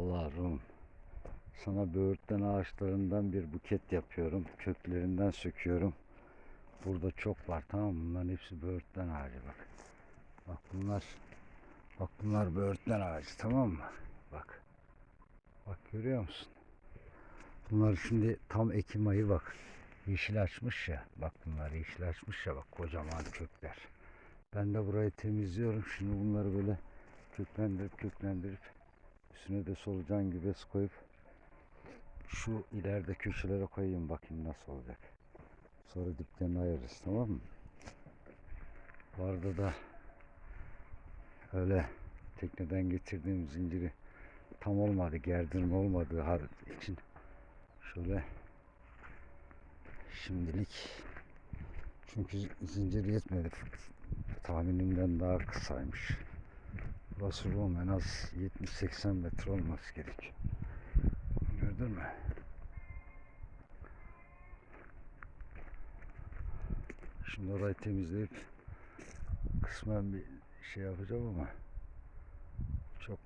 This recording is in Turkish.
Allah Rum. Sana böğürtlen ağaçlarından bir buket yapıyorum. Köklerinden söküyorum. Burada çok var tamam mı? Bunların hepsi böğürtlen ağacı bak. Bak bunlar bak bunlar böğürtlen ağacı tamam mı? Bak. Bak görüyor musun? Bunlar şimdi tam Ekim ayı bak. Yeşil açmış ya. Bak bunlar yeşil açmış ya bak kocaman kökler. Ben de burayı temizliyorum. Şimdi bunları böyle köklendirip köklendirip üstüne de solucan gübresi koyup şu ileride köşelere koyayım bakayım nasıl olacak. Sonra diplerini ayırırız tamam mı? Bu arada da öyle tekneden getirdiğim zinciri tam olmadı, gerdirme olmadığı için şöyle şimdilik çünkü zincir yetmedi. Tahminimden daha kısaymış. Burası en az 70-80 metre olması gerekiyor. Gördün mü? Şimdi orayı temizleyip kısmen bir şey yapacağım ama çok